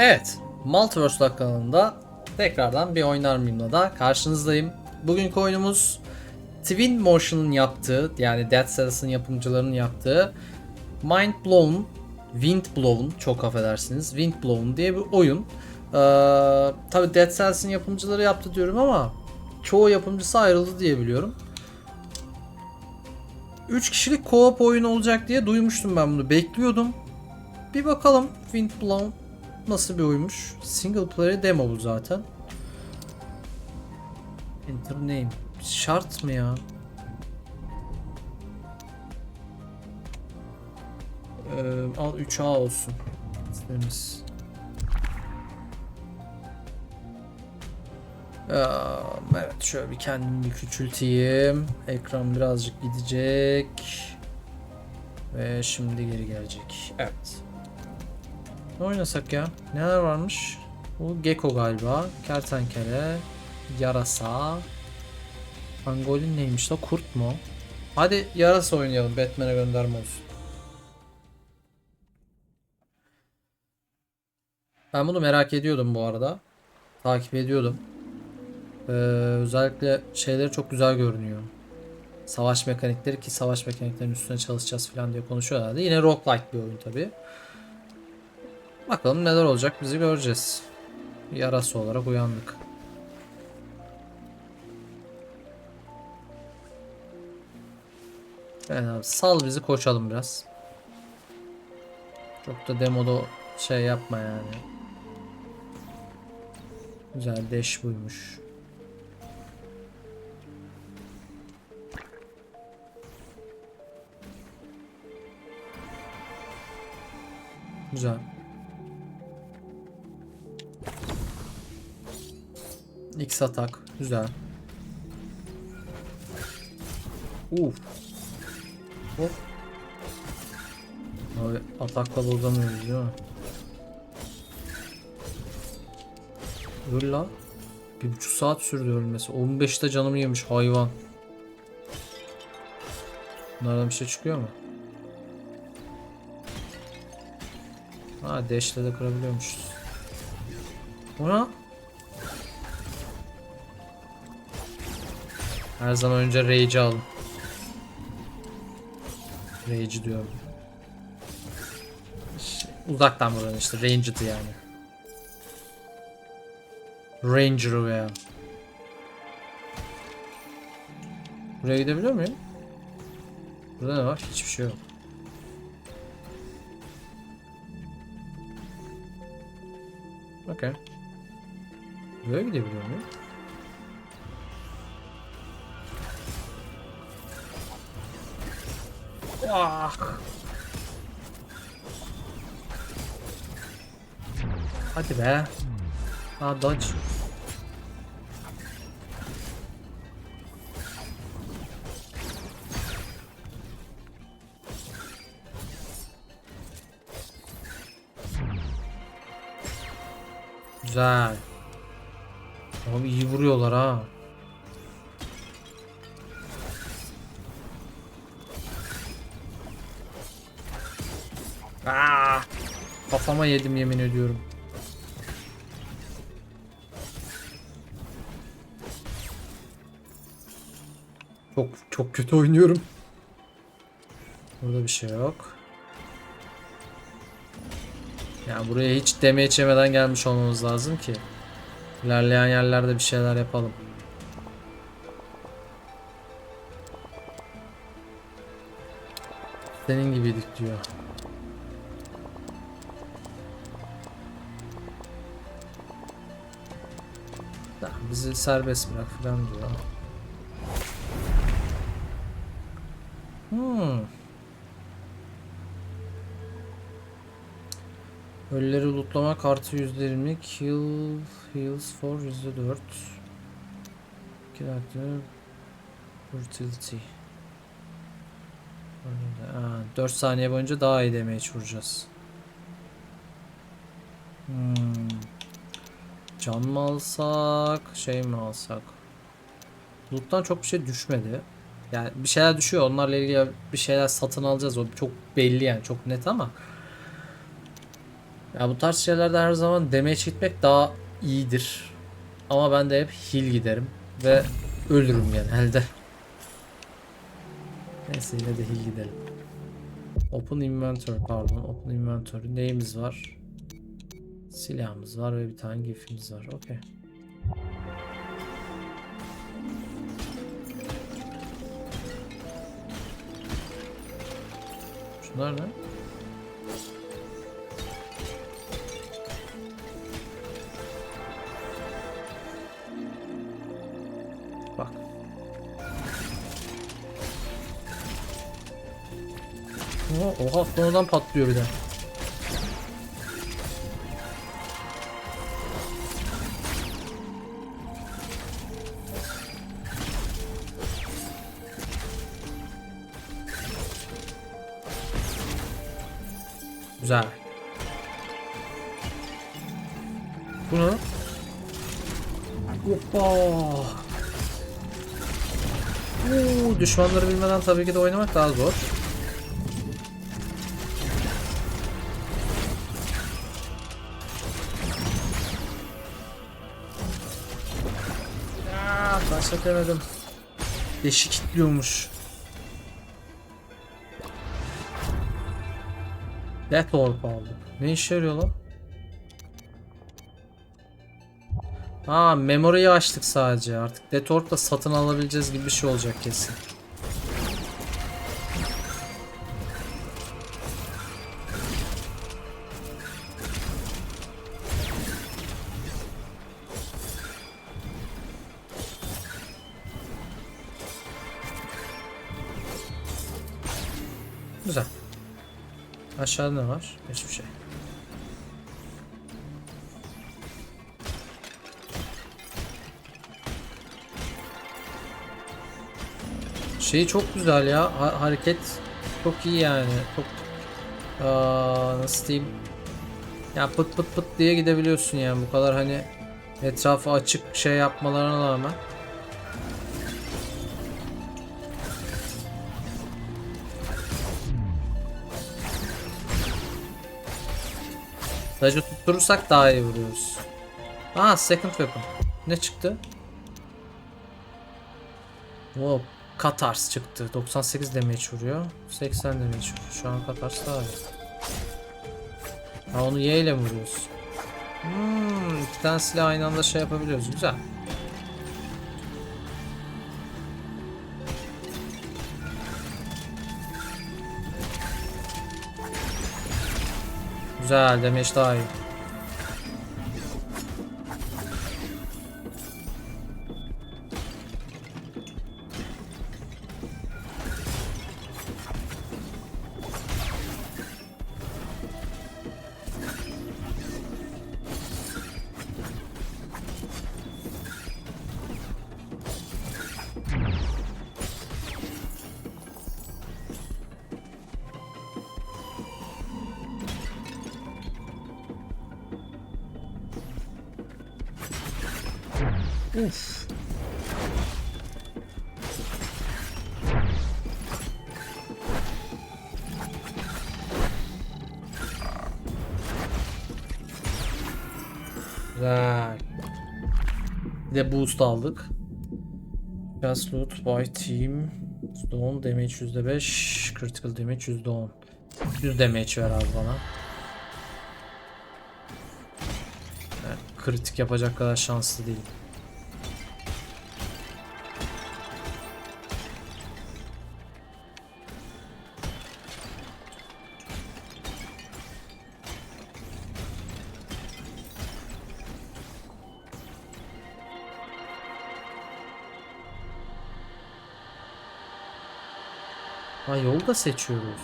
Evet, Multiverse kanalında tekrardan bir oynar mıyımla da karşınızdayım. Bugünkü oyunumuz Twin Motion'ın yaptığı, yani Dead Cells'ın yapımcılarının yaptığı Mind Blown, Wind Blown, çok affedersiniz, Wind Blown diye bir oyun. Ee, Tabi Dead Cells'ın yapımcıları yaptı diyorum ama çoğu yapımcısı ayrıldı diye biliyorum. 3 kişilik co-op oyun olacak diye duymuştum ben bunu. Bekliyordum. Bir bakalım Wind Blown nasıl bir oyunmuş. Single player demo bu zaten. Enter name. Şart mı ya? Ee, al 3A olsun. İsmimiz. Ya, evet şöyle bir kendimi bir küçülteyim. Ekran birazcık gidecek. Ve şimdi geri gelecek. Evet. Ne oynasak ya? Neler varmış? Bu gecko galiba. Kertenkele. Yarasa. Pangolin neymiş la? Kurt mu? Hadi yarasa oynayalım. Batman'e gönderme olsun. Ben bunu merak ediyordum bu arada. Takip ediyordum. Ee, özellikle şeyleri çok güzel görünüyor. Savaş mekanikleri ki savaş mekaniklerinin üstüne çalışacağız falan diye konuşuyorlardı. Yine roguelike bir oyun tabi. Bakalım neler olacak bizi göreceğiz. Yarası olarak uyandık. Yani abi sal bizi koşalım biraz. Çok da demoda şey yapma yani. Güzel dash buymuş. Güzel. X atak. Güzel. Uf. Hop. Abi atakla bozamıyoruz değil mi? Öl lan. Bir buçuk saat sürdü ölmesi. 15'te canımı yemiş hayvan. Bunlardan bir şey çıkıyor mu? Ha dash'le de kırabiliyormuşuz. Ona Her zaman önce Rage'i alın. Rage diyorum. Şey, uzaktan vuran işte Ranger'dı yani. Ranger veya. Buraya gidebiliyor muyum? Burada ne var? Hiçbir şey yok. Okey. Buraya gidebiliyor muyum? Ah. Hadi be. Ha dodge. Güzel. Yedim yemin ediyorum. Çok çok kötü oynuyorum. Burada bir şey yok. Yani buraya hiç deme içemeden gelmiş olmamız lazım ki. İlerleyen yerlerde bir şeyler yapalım. Senin gibiydik diyor. Bizi serbest bırak falan diyor. Hmm. Ölüleri lootlama kartı %20 kill heals for %4 Character Brutality Aa, 4 saniye boyunca daha iyi demeye vuracağız. Hmm. Can mı alsak, şey mi alsak? Loot'tan çok bir şey düşmedi. Yani bir şeyler düşüyor. Onlarla ilgili bir şeyler satın alacağız. O çok belli yani. Çok net ama. Ya bu tarz şeylerde her zaman damage gitmek daha iyidir. Ama ben de hep heal giderim ve ölürüm genelde. Neyse yine de heal gidelim. Open inventory pardon. Open inventory. Neyimiz var? Silahımız var ve bir tane gifimiz var. Okey. Şunlar ne? Bak. Oha, oha sonradan patlıyor bir de. Güzel. Bu ne? Hoppa. Oo, düşmanları bilmeden tabii ki de oynamak daha zor. Aa, taş edemedim. Deşi kilitliyormuş. Death Orb aldık. Ne işe yarıyor lan? Ha memoriyi açtık sadece. Artık Death Orb'la satın alabileceğiz gibi bir şey olacak kesin. Aşağıda ne var? Hiçbir şey. Şeyi çok güzel ya. Ha- hareket çok iyi yani. Çok Aa, nasıl diyeyim? Ya pıt pıt pıt diye gidebiliyorsun yani. Bu kadar hani etrafı açık şey yapmalarına rağmen. Sadece tutturursak daha iyi vuruyoruz. Aa second weapon. Ne çıktı? Wow, Katars çıktı. 98 damage vuruyor. 80 damage vuruyor. Şu an Katars daha iyi. Ha onu Y ile mi vuruyoruz? Hmm, iki tane silah aynı anda şey yapabiliyoruz. Güzel. Güzel damage daha iyi. Uf. Güzel. Bir de boost aldık. Just loot by team. %10 damage %5 critical damage %10 100 damage ver abi bana. Kritik yapacak kadar şanslı değil. Da seçiyoruz.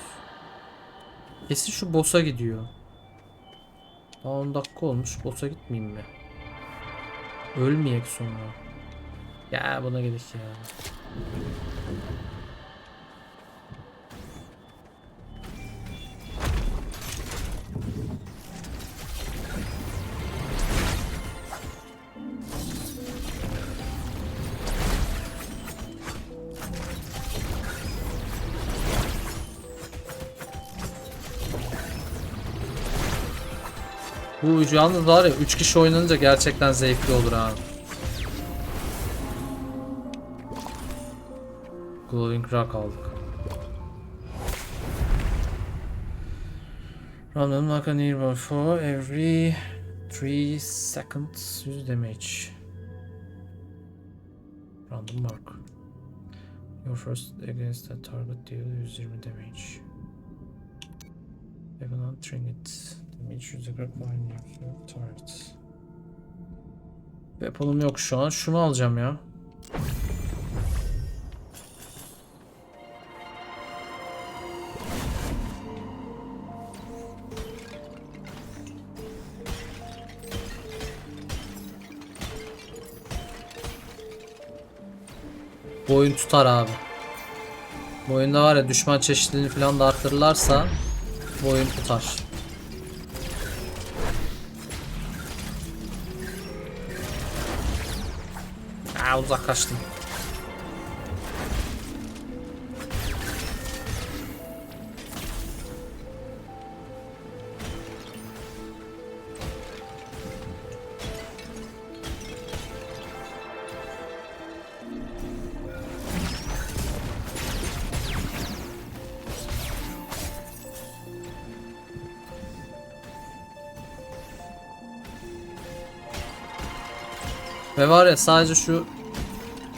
Kesin şu boss'a gidiyor. Daha 10 dakika olmuş. Boss'a gitmeyeyim mi? Ölmeyek sonra. Ya buna gidelim ya. Bu yalnız var ya 3 kişi oynanınca gerçekten zevkli olur ha. Glowing Rock aldık. Random like a nearby for every 3 seconds 100 damage. Random mark. Your first against that target deal 120 damage. They cannot trinket. 40 mine target. Weapon'um yok şu an. Şunu alacağım ya. Bu oyun tutar abi. Bu oyunda var ya düşman çeşitliliğini falan da arttırırlarsa bu tutar. Aa uzaklaştım. Ve var ya sadece şu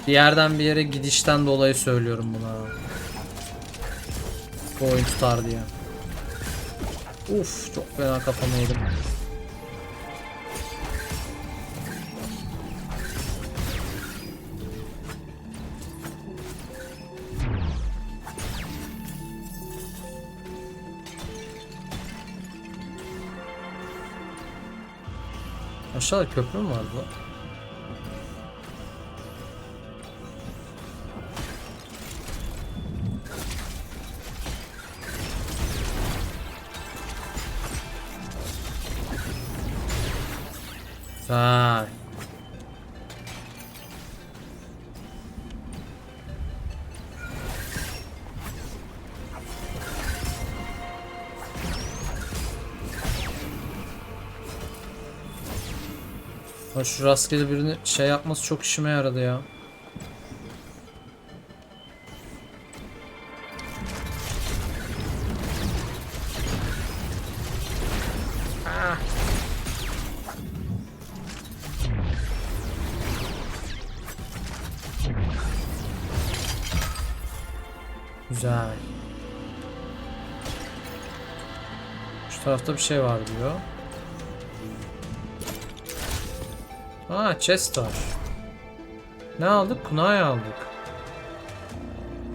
bir yerden bir yere gidişten dolayı söylüyorum buna. Bu oyun tutar diye. Uf çok fena kafamı yedim. Aşağıda köprü mü vardı Ha şu rastgele birini şey yapması çok işime yaradı ya. Güzel. Şu tarafta bir şey var diyor. Aa chest var. Ne aldık? Kunai aldık.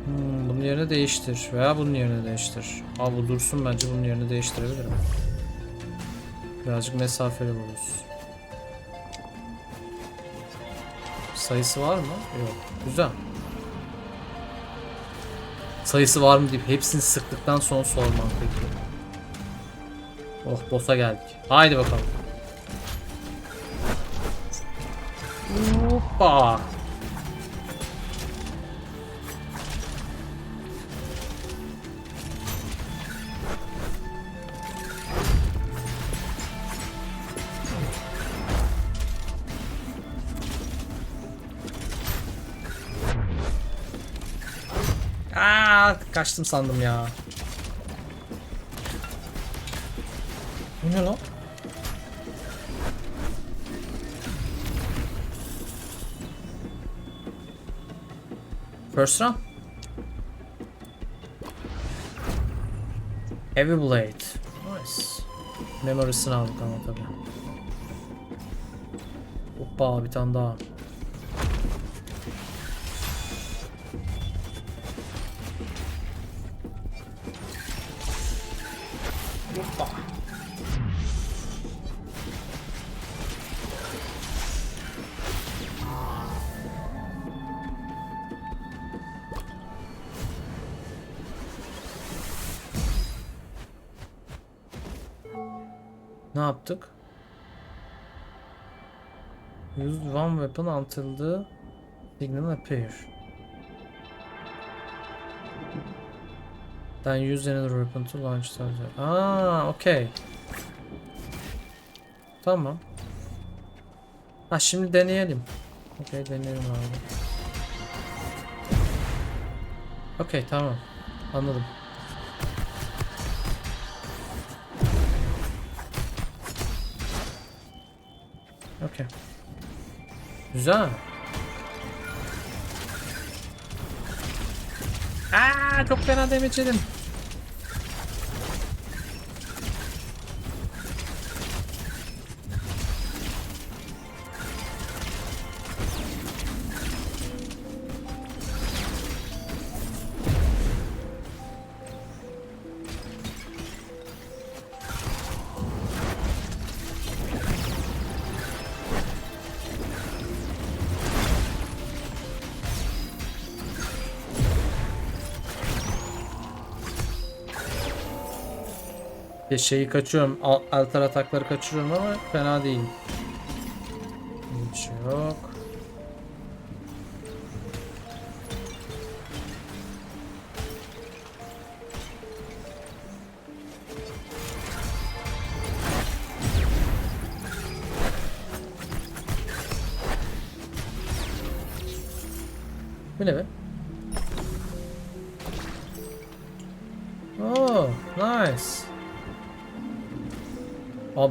Hmm, bunun yerine değiştir. Veya bunun yerine değiştir. Aa bu dursun bence bunun yerini değiştirebilirim. Birazcık mesafeli buluruz. Sayısı var mı? Yok. Güzel. Sayısı var mı deyip hepsini sıktıktan sonra sormam peki. Oh boss'a geldik. Haydi bakalım. Hoppa. Kaçtım sandım ya. Bu ne lan? First round. Heavy Blade. Nice. Memorys'ını aldık ama tabi. Hoppa bir tane daha. Ne yaptık? Use one weapon until the signal appear. Then use another weapon to launch target. Aa, okay. Tamam. Ha şimdi deneyelim. Okey deneyelim abi. Okey tamam. Anladım. Okey. Güzel. Aa çok fena damage. Şeyi kaçıyorum. al- Altar atakları kaçırıyorum ama fena değilim. Bir şey yok. Bu ne be?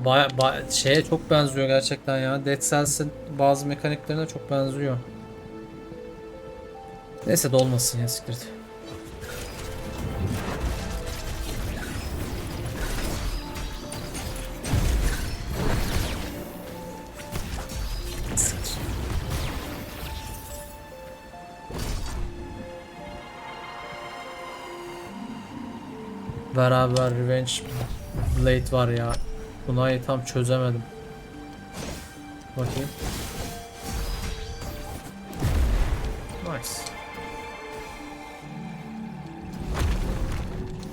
Baya, baya- şeye çok benziyor gerçekten ya. Dead Cells'in bazı mekaniklerine çok benziyor. Neyse dolmasın ya siktir. et. Siktir. Beraber Revenge Blade var ya. Bunayı tam çözemedim. Bakayım. Nice.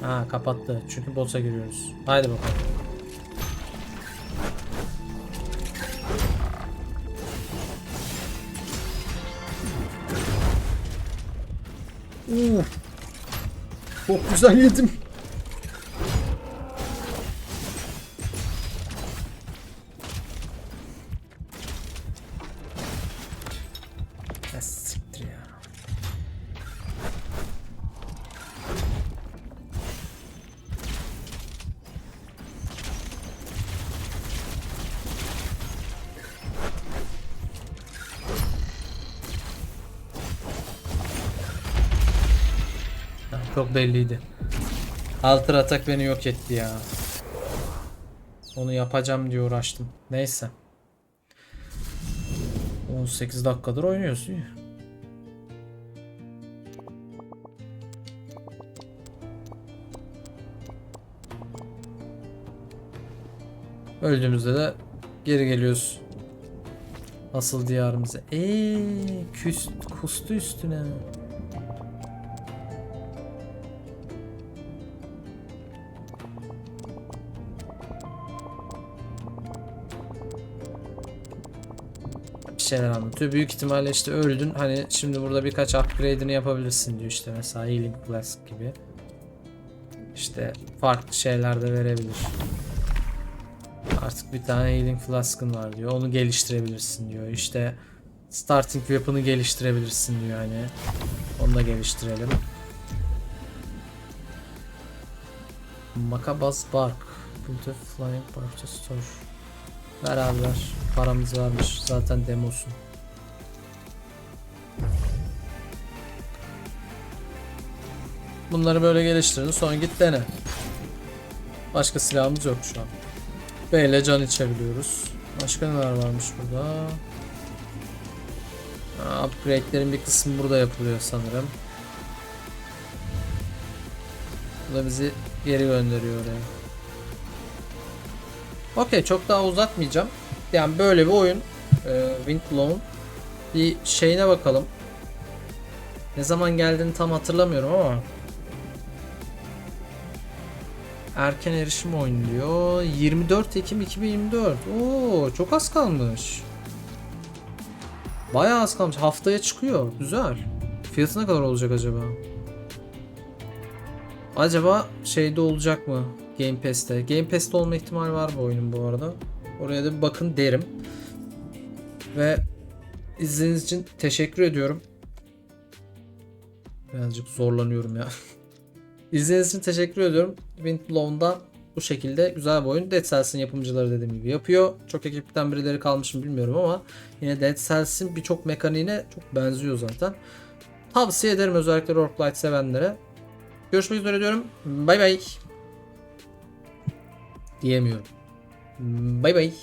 Ha kapattı. Çünkü boss'a giriyoruz. Haydi bakalım. Uf. Çok güzel yedim. Çok belliydi. Alter atak beni yok etti ya. Onu yapacağım diye uğraştım. Neyse. 18 dakikadır oynuyoruz. iyi. Öldüğümüzde de geri geliyoruz. Asıl diyarımıza. Eee küs, kustu üstüne. Şeyler anlatıyor. Büyük ihtimalle işte öldün. Hani şimdi burada birkaç upgrade'ini yapabilirsin diyor işte mesela Healing Flask gibi. İşte farklı şeyler de verebilir. Artık bir tane Healing Flask'ın var diyor. Onu geliştirebilirsin diyor. İşte Starting Weapon'ı geliştirebilirsin diyor hani. Onu da geliştirelim. Makabaz Bark. Build a Flying Bark to Store. Beraber paramız varmış zaten demosu. Bunları böyle geliştirin sonra git dene. Başka silahımız yok şu an. B ile can içebiliyoruz. Başka neler varmış burada? Upgrade'lerin bir kısmı burada yapılıyor sanırım. Bu da bizi geri gönderiyor oraya. Okey çok daha uzatmayacağım. Yani böyle bir oyun. Ee, Windblown. Bir şeyine bakalım. Ne zaman geldiğini tam hatırlamıyorum ama. Erken erişim oyunu diyor. 24 Ekim 2024. Oo çok az kalmış. Bayağı az kalmış. Haftaya çıkıyor. Güzel. Fiyatı ne kadar olacak acaba? Acaba şeyde olacak mı? Game Pass'te. Game Pass'te olma ihtimali var bu oyunun bu arada. Oraya da bir bakın derim. Ve izlediğiniz için teşekkür ediyorum. Birazcık zorlanıyorum ya. İzlediğiniz için teşekkür ediyorum. Windblown'da bu şekilde güzel bir oyun. Dead Cells'in yapımcıları dediğim gibi yapıyor. Çok ekipten birileri kalmış mı bilmiyorum ama yine Dead Cells'in birçok mekaniğine çok benziyor zaten. Tavsiye ederim özellikle Roguelite sevenlere. Görüşmek üzere diyorum. Bay bay. Diyemiyorum. Bay bay.